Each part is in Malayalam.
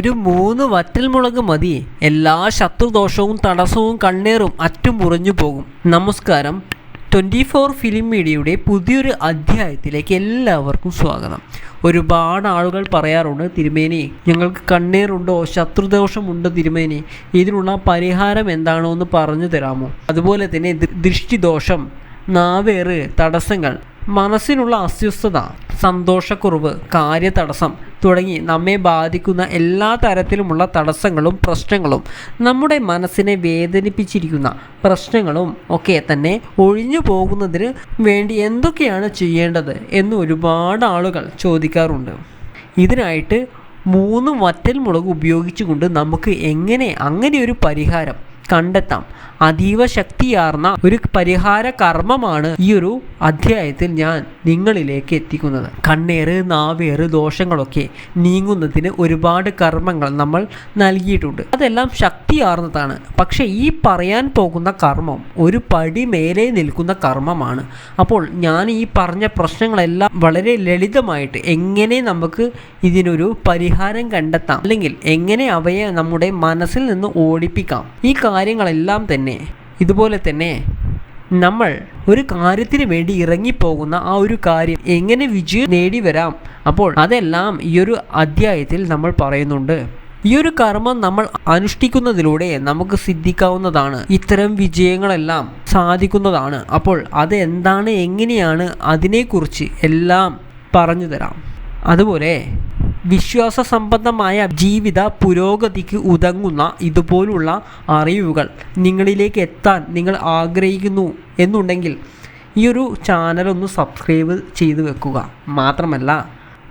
ഒരു മൂന്ന് വറ്റൽ വറ്റൽമുളക് മതി. എല്ലാ ശത്രുദോഷവും തടസ്സവും കണ്ണേറും അറ്റും മുറിഞ്ഞു പോകും. നമസ്കാരം. ട്വന്റി ഫോർ ഫിലിം മീഡിയയുടെ പുതിയൊരു അധ്യായത്തിലേക്ക് എല്ലാവർക്കും സ്വാഗതം. ഒരുപാട് ആളുകൾ പറയാറുണ്ട് തിരുമേനി ഞങ്ങൾക്ക് കണ്ണീറുണ്ടോ? ശത്രുദോഷമുണ്ടോ തിരുമേനി? ഇതിനുള്ള പരിഹാരം എന്താണോ എന്ന് പറഞ്ഞു തരാമോ? അതുപോലെ തന്നെ ദൃഷ്ടിദോഷം നാവേറ് തടസ്സങ്ങൾ മനസ്സിനുള്ള അസ്വസ്ഥത സന്തോഷക്കുറവ് കാര്യതടസ്സം തുടങ്ങി നമ്മെ ബാധിക്കുന്ന എല്ലാ തരത്തിലുമുള്ള തടസ്സങ്ങളും പ്രശ്നങ്ങളും നമ്മുടെ മനസ്സിനെ വേദനിപ്പിച്ചിരിക്കുന്ന പ്രശ്നങ്ങളും ഒക്കെ തന്നെ ഒഴിഞ്ഞു പോകുന്നതിന് വേണ്ടി എന്തൊക്കെയാണ് ചെയ്യേണ്ടത് എന്ന് ഒരുപാട് ആളുകൾ ചോദിക്കാറുണ്ട്. ഇതിനായിട്ട് മൂന്ന് വറ്റൽ മുളക് ഉപയോഗിച്ചുകൊണ്ട് നമുക്ക് എങ്ങനെ അങ്ങനെ ഒരു പരിഹാരം കണ്ടെത്താം. അതീവ ശക്തിയാർന്ന ഒരു പരിഹാര കർമ്മമാണ് ഈ ഒരു അധ്യായത്തിൽ ഞാൻ നിങ്ങളിലേക്ക് എത്തിക്കുന്നത്. കണ്ണേറ് നാവേറ് ദോഷങ്ങളൊക്കെ നീങ്ങുന്നതിന് ഒരുപാട് കർമ്മങ്ങൾ നമ്മൾ നൽകിയിട്ടുണ്ട്. അതെല്ലാം ശക്തിയാർന്നതാണ്. പക്ഷേ ഈ പറയാൻ പോകുന്ന കർമ്മം ഒരു പടി മേലെ നിൽക്കുന്ന കർമ്മമാണ്. അപ്പോൾ ഞാൻ ഈ പറഞ്ഞ പ്രശ്നങ്ങളെല്ലാം വളരെ ലളിതമായിട്ട് എങ്ങനെ നമുക്ക് ഇതിനൊരു പരിഹാരം കണ്ടെത്താം? അല്ലെങ്കിൽ എങ്ങനെ അവയെ നമ്മുടെ മനസ്സിൽ നിന്ന് ഓടിപ്പിക്കാം? ഈ കാര്യങ്ങളെല്ലാം തന്നെ. ഇതുപോലെ തന്നെ നമ്മൾ ഒരു കാര്യത്തിന് വേണ്ടി ഇറങ്ങിപ്പോകുന്ന ആ ഒരു കാര്യം എങ്ങനെ വിജയം നേടി വരാം അപ്പോൾ അതെല്ലാം ഈ ഒരു അധ്യായത്തിൽ നമ്മൾ പറയുന്നുണ്ട്. ഈ ഒരു കർമ്മം നമ്മൾ അനുഷ്ഠിക്കുന്നതിലൂടെ നമുക്ക് സിദ്ധിക്കാവുന്നതാണ്. ഇത്തരം വിജയങ്ങളെല്ലാം സാധിക്കുന്നതാണ്. അപ്പോൾ അത് എന്താണ് എങ്ങനെയാണ് അതിനെക്കുറിച്ച് എല്ലാം പറഞ്ഞു തരാം. അതുപോലെ വിശ്വാസ സംബന്ധമായ ജീവിത പുരോഗതിക്ക് ഉതങ്ങുന്ന ഇതുപോലുള്ള അറിവുകൾ നിങ്ങളിലേക്ക് എത്താൻ നിങ്ങൾ ആഗ്രഹിക്കുന്നു എന്നുണ്ടെങ്കിൽ ഈ ഒരു ചാനൽ ഒന്ന് സബ്സ്ക്രൈബ് ചെയ്തു വെക്കുക. മാത്രമല്ല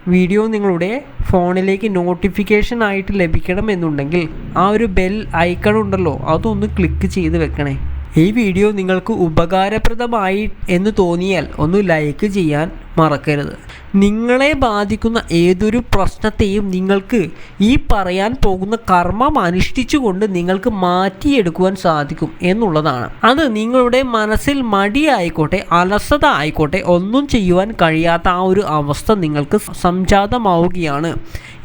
വീഡിയോ നിങ്ങളുടെ ഫോണിലേക്ക് നോട്ടിഫിക്കേഷൻ ആയിട്ട് ലഭിക്കണം എന്നുണ്ടെങ്കിൽ ആ ഒരു ബെൽ ഐക്കൺ ഉണ്ടല്ലോ അതൊന്ന് ക്ലിക്ക് ചെയ്ത് വെക്കണേ. ഈ വീഡിയോ നിങ്ങൾക്ക് ഉപകാരപ്രദമായി എന്ന് തോന്നിയാൽ ഒന്ന് ലൈക്ക് ചെയ്യാൻ മറക്കരുത്. നിങ്ങളെ ബാധിക്കുന്ന ഏതൊരു പ്രശ്നത്തെയും നിങ്ങൾക്ക് ഈ പറയാൻ പോകുന്ന കർമ്മം അനുഷ്ഠിച്ചുകൊണ്ട് നിങ്ങൾക്ക് മാറ്റിയെടുക്കുവാൻ സാധിക്കും എന്നുള്ളതാണ്. അത് നിങ്ങളുടെ മനസ്സിൽ മടിയായിക്കോട്ടെ അലസത ആയിക്കോട്ടെ ഒന്നും ചെയ്യുവാൻ കഴിയാത്ത ആ ഒരു അവസ്ഥ നിങ്ങൾക്ക് സംജാതമാവുകയാണ്.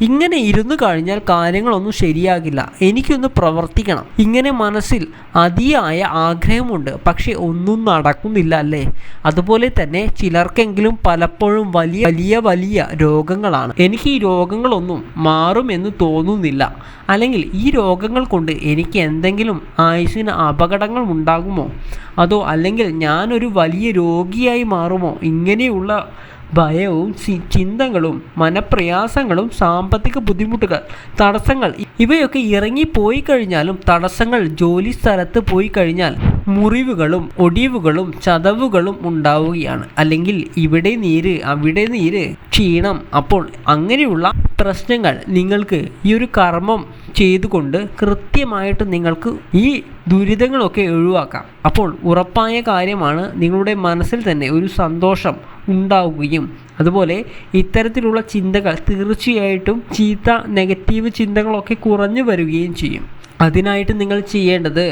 ഇങ്ങനെ ഇരുന്നു കഴിഞ്ഞാൽ കാര്യങ്ങളൊന്നും ശരിയാകില്ല. എനിക്കൊന്ന് പ്രവർത്തിക്കണം. ഇങ്ങനെ മനസ്സിൽ അതിയായ ആഗ്രഹമുണ്ട്. പക്ഷെ ഒന്നും നടക്കുന്നില്ല അല്ലേ? അതുപോലെ തന്നെ ചിലർക്കെങ്കിലും പലപ്പോഴും വലിയ വലിയ വലിയ രോഗങ്ങളാണ്. എനിക്ക് ഈ രോഗങ്ങളൊന്നും മാറുമെന്ന് തോന്നുന്നില്ല. അല്ലെങ്കിൽ ഈ രോഗങ്ങൾ കൊണ്ട് എനിക്ക് എന്തെങ്കിലും ആയുസിന് അപകടങ്ങൾ ഉണ്ടാകുമോ? അതോ അല്ലെങ്കിൽ ഞാനൊരു വലിയ രോഗിയായി മാറുമോ? ഇങ്ങനെയുള്ള ഭയവും ചിന്തകളും മനപ്രയാസങ്ങളും സാമ്പത്തിക ബുദ്ധിമുട്ടുകൾ തടസ്സങ്ങൾ ഇവയൊക്കെ ഇറങ്ങി പോയി കഴിഞ്ഞാലും തടസ്സങ്ങൾ ജോലി സ്ഥലത്ത് പോയി കഴിഞ്ഞാൽ മുറിവുകളും ഒടിവുകളും ചതവുകളും ഉണ്ടാവുകയാണ്. അല്ലെങ്കിൽ ഇവിടെ നീര് അവിടെ നീര് ക്ഷീണം. അപ്പോൾ അങ്ങനെയുള്ള പ്രശ്നങ്ങൾ നിങ്ങൾക്ക് ഈ ഒരു കർമ്മം ചെയ്തുകൊണ്ട് കൃത്യമായിട്ട് നിങ്ങൾക്ക് ഈ ദുരിതങ്ങളൊക്കെ ഒഴിവാക്കാം. അപ്പോൾ ഉറപ്പായ കാര്യമാണ് നിങ്ങളുടെ മനസ്സിൽ തന്നെ ഒരു സന്തോഷം ഉണ്ടാവുകയും അതുപോലെ ഇത്തരത്തിലുള്ള ചിന്തകൾ തീർച്ചയായിട്ടും ചീത്ത നെഗറ്റീവ് ചിന്തകളൊക്കെ കുറഞ്ഞു വരികയും ചെയ്യും. അതിനായിട്ട് നിങ്ങൾ ചെയ്യേണ്ടത്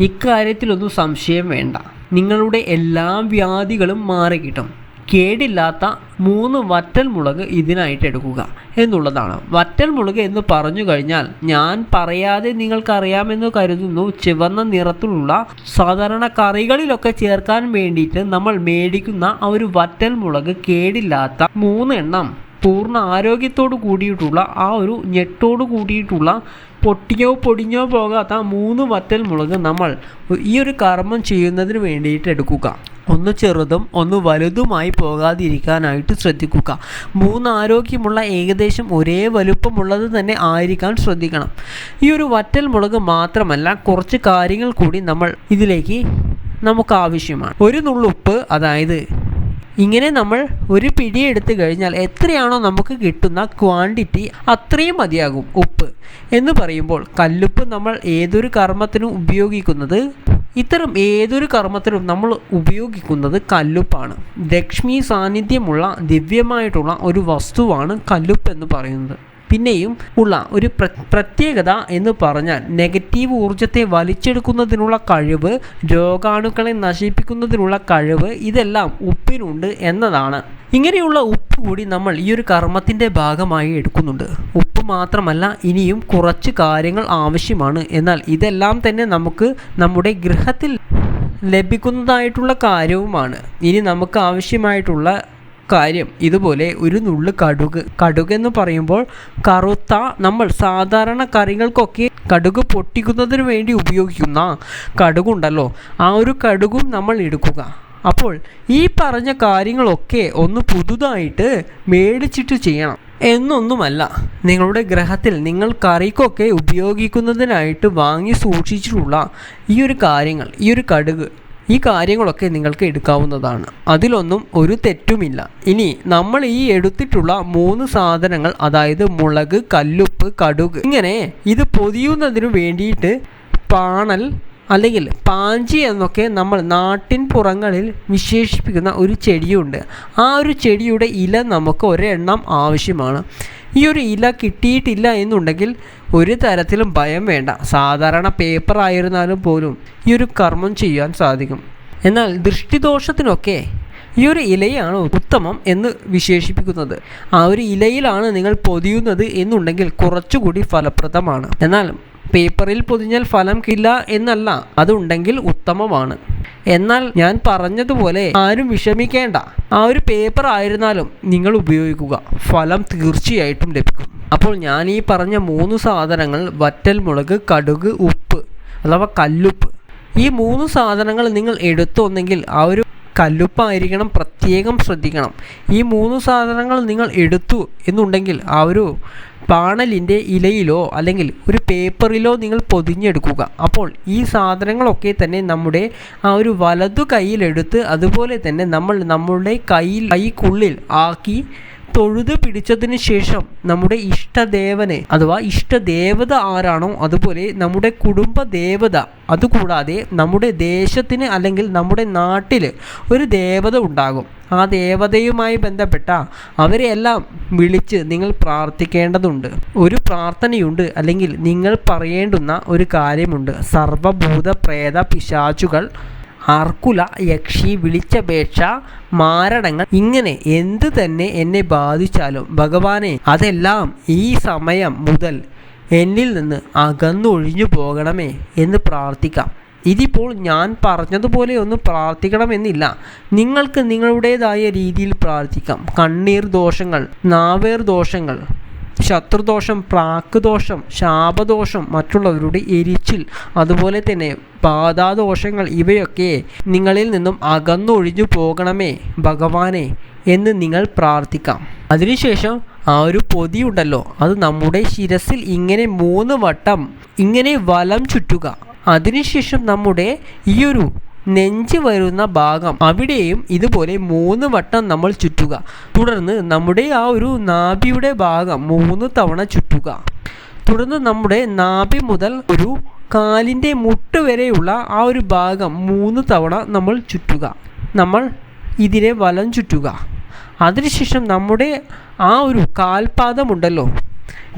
ഇക്കാര്യത്തിലൊന്നും സംശയം വേണ്ട. നിങ്ങളുടെ എല്ലാ വ്യാധികളും മാറിക്കിട്ടും. കേടില്ലാത്ത മൂന്ന് വറ്റൽ മുളക് ഇതിനായിട്ട് എടുക്കുക എന്നുള്ളതാണ്. വറ്റൽ മുളക് എന്ന് പറഞ്ഞു കഴിഞ്ഞാൽ ഞാൻ പറയാതെ നിങ്ങൾക്കറിയാമെന്ന് കരുതുന്നു. ചുവന്ന നിറത്തിലുള്ള സാധാരണ കറികളിലൊക്കെ ചേർക്കാൻ വേണ്ടിയിട്ട് നമ്മൾ മേടിക്കുന്ന ആ ഒരു വറ്റൽ മുളക് കേടില്ലാത്ത മൂന്നെണ്ണം പൂർണ ആരോഗ്യത്തോട് കൂടിയിട്ടുള്ള ആ ഒരു ഞെട്ടോട് കൂടിയിട്ടുള്ള പൊട്ടിയോ പൊടിഞ്ഞോ പോകാത്ത മൂന്ന് വറ്റൽ മുളക് നമ്മൾ ഈ ഒരു കർമ്മം ചെയ്യുന്നതിന് വേണ്ടിയിട്ട് എടുക്കുക. ഒന്ന് ചെറുതും ഒന്ന് വലുതുമായി പോകാതിരിക്കാനായിട്ട് ശ്രദ്ധിക്കുക. മൂന്ന് ആരോഗ്യമുള്ള ഏകദേശം ഒരേ വലുപ്പമുള്ളത് തന്നെ ആയിരിക്കാൻ ശ്രദ്ധിക്കണം. ഈ ഒരു വറ്റൽ മുളക് മാത്രമല്ല കുറച്ച് കാര്യങ്ങൾ കൂടി നമ്മൾ ഇതിലേക്ക് നമുക്ക് ആവശ്യമാണ്. ഒരു നുള്ളുപ്പ് അതായത് ഇങ്ങനെ നമ്മൾ ഒരു പിടി എടുത്തു കഴിഞ്ഞാൽ എത്രയാണോ നമുക്ക് കിട്ടുന്ന ക്വാണ്ടിറ്റി അത്രയും മതിയാകും ഉപ്പ്. എന്ന് പറയുമ്പോൾ കല്ലുപ്പ് നമ്മൾ ഏതൊരു കർമ്മത്തിനും ഉപയോഗിക്കുന്നത് ഇത്തരം ഏതൊരു കർമ്മത്തിനും നമ്മൾ ഉപയോഗിക്കുന്നത് കല്ലുപ്പാണ്. ലക്ഷ്മി സാന്നിധ്യമുള്ള ദിവ്യമായിട്ടുള്ള ഒരു വസ്തുവാണ് കല്ലുപ്പ് എന്ന് പറയുന്നത്. പിന്നെയും ഉള്ള ഒരു പ്രത്യേകത എന്ന് പറഞ്ഞാൽ നെഗറ്റീവ് ഊർജത്തെ വലിച്ചെടുക്കുന്നതിനുള്ള കഴിവ് രോഗാണുക്കളെ നശിപ്പിക്കുന്നതിനുള്ള കഴിവ് ഇതെല്ലാം ഉപ്പിനുണ്ട് എന്നതാണ്. ഇങ്ങനെയുള്ള ഉപ്പ് കൂടി നമ്മൾ ഈ ഒരു കർമ്മത്തിന്റെ ഭാഗമായി എടുക്കുന്നുണ്ട്. ഉപ്പ് മാത്രമല്ല ഇനിയും കുറച്ച് കാര്യങ്ങൾ ആവശ്യമാണ്. എന്നാൽ ഇതെല്ലാം തന്നെ നമുക്ക് നമ്മുടെ ഗൃഹത്തിൽ ലഭിക്കുന്നതായിട്ടുള്ള കാര്യവുമാണ്. ഇനി നമുക്ക് ആവശ്യമായിട്ടുള്ള കാര്യം. ഇതുപോലെ ഒരു നുള്ളു കടുക് കടുക് എന്ന് പറയുമ്പോൾ കറുത്ത നമ്മൾ സാധാരണ കറികൾക്കൊക്കെ കടുക് പൊട്ടിക്കുന്നതിന് വേണ്ടി ഉപയോഗിക്കുന്ന കടുകുണ്ടല്ലോ. ആ ഒരു കടുകും നമ്മൾ എടുക്കുക. അപ്പോൾ ഈ പറഞ്ഞ കാര്യങ്ങളൊക്കെ ഒന്ന് പുതുതായിട്ട് മേടിച്ചിട്ട് ചെയ്യണം. എന്നൊന്നുമല്ല. നിങ്ങളുടെ ഗ്രഹത്തിൽ നിങ്ങൾ കറിക്കൊക്കെ ഉപയോഗിക്കുന്നതിനായിട്ട് വാങ്ങി സൂക്ഷിച്ചിട്ടുള്ള ഈ ഒരു കാര്യങ്ങൾ ഈ ഒരു കടുക് ഈ കാര്യങ്ങളൊക്കെ നിങ്ങൾക്ക് എടുക്കാവുന്നതാണ്. അതിലൊന്നും ഒരു തെറ്റുമില്ല. ഇനി നമ്മൾ ഈ എടുത്തിട്ടുള്ള മൂന്ന് സാധനങ്ങൾ അതായത് മുളക് കല്ലുപ്പ് കടുക് ഇങ്ങനെ ഇത് പൊതിയുന്നതിന് വേണ്ടിയിട്ട് പാണൽ അല്ലെങ്കിൽ പാഞ്ചി എന്നൊക്കെ നമ്മൾ നാട്ടിൻ പുറങ്ങളിൽ വിശേഷിപ്പിക്കുന്ന ഒരു ചെടിയുണ്ട്. ആ ഒരു ചെടിയുടെ ഇല നമുക്ക് ഒരെണ്ണം ആവശ്യമാണ്. ഈ ഒരു ഇല കിട്ടിയിട്ടില്ല എന്നുണ്ടെങ്കിൽ ഒരു തരത്തിലും ഭയം വേണ്ട. സാധാരണ പേപ്പർ ആയിരുന്നാലും പോലും ഈ ഒരു കർമ്മം ചെയ്യാൻ സാധിക്കും. എന്നാൽ ദൃഷ്ടിദോഷത്തിനൊക്കെ ഈ ഒരു ഇലയാണ് ഉത്തമം എന്ന് വിശേഷിപ്പിക്കുന്നത്. ആ ഒരു ഇലയിലാണ് നിങ്ങൾ പൊതിയുന്നത് എന്നുണ്ടെങ്കിൽ കുറച്ചുകൂടി ഫലപ്രദമാണ്. എന്നാൽ പേപ്പറിൽ പൊതിഞ്ഞാൽ ഫലം കില്ല എന്നല്ല അതുണ്ടെങ്കിൽ ഉത്തമമാണ്. എന്നാൽ ഞാൻ പറഞ്ഞതുപോലെ ആരും വിഷമിക്കേണ്ട. ആ ഒരു പേപ്പർ ആയിരുന്നാലും നിങ്ങൾ ഉപയോഗിക്കുക. ഫലം തീർച്ചയായിട്ടും ലഭിക്കും. അപ്പോൾ ഞാൻ ഈ പറഞ്ഞ മൂന്ന് സാധനങ്ങൾ വറ്റൽ മുളക് കടുക് ഉപ്പ് അഥവാ കല്ലുപ്പ്. ഈ മൂന്ന് സാധനങ്ങൾ നിങ്ങൾ എടുത്തു ഒന്നെങ്കിൽ ആ ഒരു കല്ലുപ്പായിരിക്കണം പ്രത്യേകം ശ്രദ്ധിക്കണം. ഈ മൂന്ന് സാധനങ്ങൾ നിങ്ങൾ എടുത്തു എന്നുണ്ടെങ്കിൽ ആ ഒരു പാണലിന്റെ ഇലയിലോ അല്ലെങ്കിൽ ഒരു പേപ്പറിലോ നിങ്ങൾ പൊതിഞ്ഞെടുക്കുക. അപ്പോൾ ഈ സാധനങ്ങളൊക്കെ തന്നെ നമ്മുടെ ആ ഒരു വലതു കയ്യിലെടുത്ത് അതുപോലെ തന്നെ നമ്മൾ നമ്മുടെ കയ്യിൽ കൈക്കുള്ളിൽ ആക്കി തൊഴുത് പിടിച്ചതിന് ശേഷം നമ്മുടെ ഇഷ്ടദേവനെ അഥവാ ഇഷ്ടദേവത ആരാണോ അതുപോലെ നമ്മുടെ കുടുംബ ദേവത അതുകൂടാതെ നമ്മുടെ ദേശത്തിന് അല്ലെങ്കിൽ നമ്മുടെ നാട്ടിൽ ഒരു ദേവത ഉണ്ടാകും. ആ ദേവതയുമായി ബന്ധപ്പെട്ട അവരെയെല്ലാം വിളിച്ച് നിങ്ങൾ പ്രാർത്ഥിക്കേണ്ടതുണ്ട്. ഒരു പ്രാർത്ഥനയുണ്ട് അല്ലെങ്കിൽ നിങ്ങൾ പറയേണ്ടുന്ന ഒരു കാര്യമുണ്ട്. സർവഭൂത പ്രേത പിശാചുകൾ ആർക്കുല യക്ഷി വിളിച്ചപേക്ഷ മാരണങ്ങൾ ഇങ്ങനെ എന്ത് തന്നെ എന്നെ ബാധിച്ചാലും ഭഗവാനെ അതെല്ലാം ഈ സമയം മുതൽ എന്നിൽ നിന്ന് അകന്നൊഴിഞ്ഞു പോകണമേ എന്ന് പ്രാർത്ഥിക്കാം. ഇതിപ്പോൾ ഞാൻ പറഞ്ഞതുപോലെ ഒന്നും പ്രാർത്ഥിക്കണമെന്നില്ല. നിങ്ങൾക്ക് നിങ്ങളുടേതായ രീതിയിൽ പ്രാർത്ഥിക്കാം. കണ്ണീർ ദോഷങ്ങൾ നാവേർ ദോഷങ്ങൾ ശത്രുദോഷം പ്രാക്കുദോഷം ശാപദോഷം മറ്റുള്ളവരുടെ എരിച്ചിൽ അതുപോലെ തന്നെ ബാധാദോഷങ്ങൾ ഇവയൊക്കെ നിങ്ങളിൽ നിന്നും അകന്നൊഴിഞ്ഞു പോകണമേ ഭഗവാനെ എന്ന് നിങ്ങൾ പ്രാർത്ഥിക്കാം. അതിനുശേഷം ആ ഒരു പൊതിയുണ്ടല്ലോ അത് നമ്മുടെ ശിരസിൽ ഇങ്ങനെ മൂന്ന് വട്ടം ഇങ്ങനെ വലം ചുറ്റുക. അതിനുശേഷം നമ്മുടെ ഈ ഒരു നെഞ്ച് വരുന്ന ഭാഗം. അവിടെയും ഇതുപോലെ മൂന്ന് വട്ടം നമ്മൾ ചുറ്റുക. തുടർന്ന് നമ്മുടെ ആ ഒരു നാഭിയുടെ ഭാഗം മൂന്ന് തവണ ചുറ്റുക. തുടർന്ന് നമ്മുടെ നാഭി മുതൽ ഒരു കാലിന്റെ മുട്ട് വരെയുള്ള ആ ഒരു ഭാഗം മൂന്ന് തവണ നമ്മൾ ചുറ്റുക. നമ്മൾ ഇതിനെ വലം ചുറ്റുക. അതിനുശേഷം നമ്മുടെ ആ ഒരു കാൽപാദമുണ്ടല്ലോ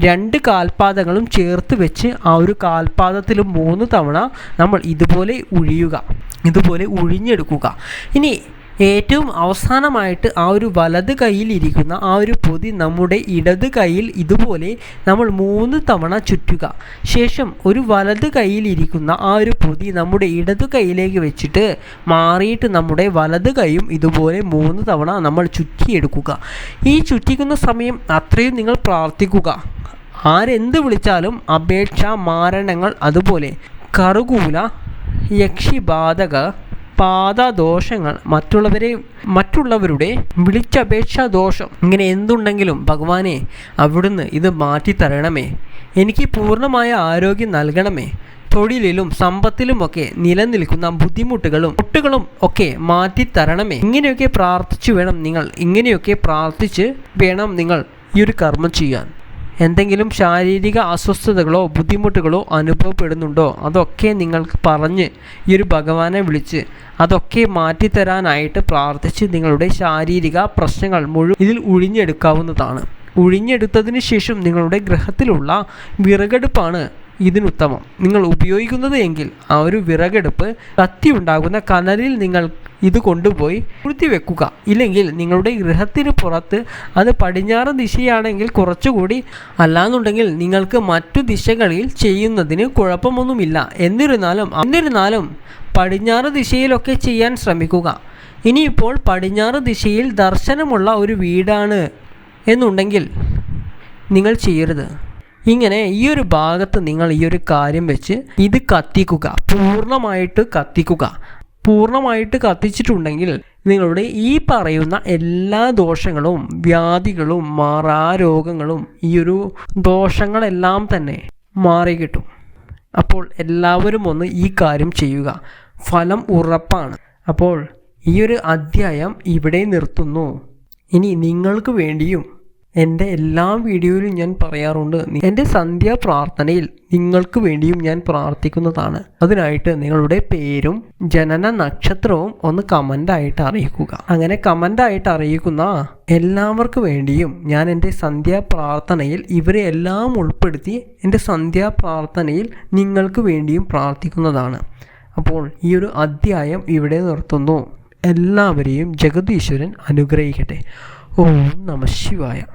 രണ്ട് കാൽപാദങ്ങളും ചേർത്ത് വെച്ച് ആ ഒരു കാൽപാദത്തിൽ മൂന്ന് തവണ നമ്മൾ ഇതുപോലെ ഉഴിയുക ഇതുപോലെ ഉഴിഞ്ഞെടുക്കുക. ഇനി ഏറ്റവും അവസാനമായിട്ട് ആ ഒരു വലത് കൈയിൽ ഇരിക്കുന്ന ആ ഒരു പൊതി നമ്മുടെ ഇടത് കൈയിൽ ഇതുപോലെ നമ്മൾ മൂന്ന് തവണ ചുറ്റുക. ശേഷം ഒരു വലത് കൈയിൽ ഇരിക്കുന്ന ആ ഒരു പൊതി നമ്മുടെ ഇടത് കൈയിലേക്ക് വെച്ചിട്ട് മാറിയിട്ട് നമ്മുടെ വലത് കൈയും ഇതുപോലെ മൂന്ന് തവണ നമ്മൾ ചുറ്റിയെടുക്കുക. ഈ ചുറ്റിക്കുന്ന സമയം അത്രയും നിങ്ങൾ പ്രാർത്ഥിക്കുക. ആരെന്ത് വിളിച്ചാലും അപേക്ഷ മാരണങ്ങൾ അതുപോലെ. കറുകൂല യക്ഷിബാധക പാദദോഷങ്ങൾ മറ്റുള്ളവരെ മറ്റുള്ളവരുടെ വിളിച്ചപേക്ഷ ദോഷം ഇങ്ങനെ എന്തുണ്ടെങ്കിലും ഭഗവാനെ അവിടുന്ന് ഇത് മാറ്റി തരണമേ എനിക്ക് പൂർണമായ ആരോഗ്യം നൽകണമേ. തൊഴിലിലും സമ്പത്തിലുമൊക്കെ നിലനിൽക്കുന്ന ബുദ്ധിമുട്ടുകളും മുട്ടുകളും ഒക്കെ മാറ്റിത്തരണമേ. ഇങ്ങനെയൊക്കെ പ്രാർത്ഥിച്ചു വേണം നിങ്ങൾ. ഇങ്ങനെയൊക്കെ പ്രാർത്ഥിച്ച് വേണം നിങ്ങൾ ഈ ഒരു കർമ്മം ചെയ്യാൻ. എന്തെങ്കിലും ശാരീരിക അസ്വസ്ഥതകളോ ബുദ്ധിമുട്ടുകളോ അനുഭവപ്പെടുന്നുണ്ടോ? അതൊക്കെ നിങ്ങൾക്ക് പറഞ്ഞ് ഈ ഒരു ഭഗവാനെ വിളിച്ച് അതൊക്കെ മാറ്റിത്തരാനായിട്ട് പ്രാർത്ഥിച്ച് നിങ്ങളുടെ ശാരീരിക പ്രശ്നങ്ങൾ മുഴുവൻ ഇതിൽ ഒഴിഞ്ഞെടുക്കാവുന്നതാണ് ഉഴിഞ്ഞെടുത്തതിന് ശേഷം നിങ്ങളുടെ ഗ്രഹത്തിലുള്ള വിറകെടുപ്പാണ് ഇതിനുത്തമം. നിങ്ങൾ ഉപയോഗിക്കുന്നത് എങ്കിൽ ആ ഒരു വിറകെടുപ്പ് കത്തി ഉണ്ടാകുന്ന കനലിൽ നിങ്ങൾ ഇത് കൊണ്ടുപോയി വെക്കുക ഇല്ലെങ്കിൽ നിങ്ങളുടെ ഗൃഹത്തിന് പുറത്ത് അത് പടിഞ്ഞാറ് ദിശയാണെങ്കിൽ കുറച്ചുകൂടി അല്ലാന്നുണ്ടെങ്കിൽ നിങ്ങൾക്ക് മറ്റു ദിശകളിൽ ചെയ്യുന്നതിന് കുഴപ്പമൊന്നുമില്ല. എന്നിരുന്നാലും എന്നിരുന്നാലും പടിഞ്ഞാറ് ദിശയിലൊക്കെ ചെയ്യാൻ ശ്രമിക്കുക. ഇനിയിപ്പോൾ പടിഞ്ഞാറ് ദിശയിൽ ദർശനമുള്ള ഒരു വീടാണ് എന്നുണ്ടെങ്കിൽ നിങ്ങൾ ചെയ്യരുത്. ഇങ്ങനെ ഈ ഒരു ഭാഗത്ത് നിങ്ങൾ ഈ ഒരു കാര്യം വെച്ച് ഇത് കത്തിക്കുക. പൂർണമായിട്ട് കത്തിക്കുക. പൂർണമായിട്ട് കത്തിച്ചിട്ടുണ്ടെങ്കിൽ നിങ്ങളുടെ ഈ പറയുന്ന എല്ലാ ദോഷങ്ങളും വ്യാധികളും മാറാരോഗങ്ങളും ഈ ഒരു ദോഷങ്ങളെല്ലാം തന്നെ മാറി കിട്ടും അപ്പോൾ എല്ലാവരും ഒന്ന് ഈ കാര്യം ചെയ്യുക. ഫലം ഉറപ്പാണ്. അപ്പോൾ ഈ ഒരു അധ്യായം ഇവിടെ നിർത്തുന്നു. ഇനി നിങ്ങൾക്ക് വേണ്ടിയും എന്റെ എല്ലാ വീഡിയോയിലും ഞാൻ പറയാറുണ്ട് എന്റെ സന്ധ്യാ പ്രാർത്ഥനയിൽ നിങ്ങൾക്ക് വേണ്ടിയും ഞാൻ പ്രാർത്ഥിക്കുന്നതാണ്. അതിനായിട്ട് നിങ്ങളുടെ പേരും ജനന നക്ഷത്രവും ഒന്ന് കമന്റായിട്ട് അറിയിക്കുക. അങ്ങനെ കമന്റായിട്ട് അറിയിക്കുന്ന എല്ലാവർക്കും വേണ്ടിയും ഞാൻ എന്റെ സന്ധ്യാ പ്രാർത്ഥനയിൽ ഇവരെ എല്ലാം ഉൾപ്പെടുത്തി എന്റെ സന്ധ്യാ പ്രാർത്ഥനയിൽ നിങ്ങൾക്ക് വേണ്ടിയും പ്രാർത്ഥിക്കുന്നതാണ്. അപ്പോൾ ഈ ഒരു അധ്യായം ഇവിടെ നിർത്തുന്നു. എല്ലാവരെയും ജഗദീശ്വരൻ അനുഗ്രഹിക്കട്ടെ. 哦那么喜欢呀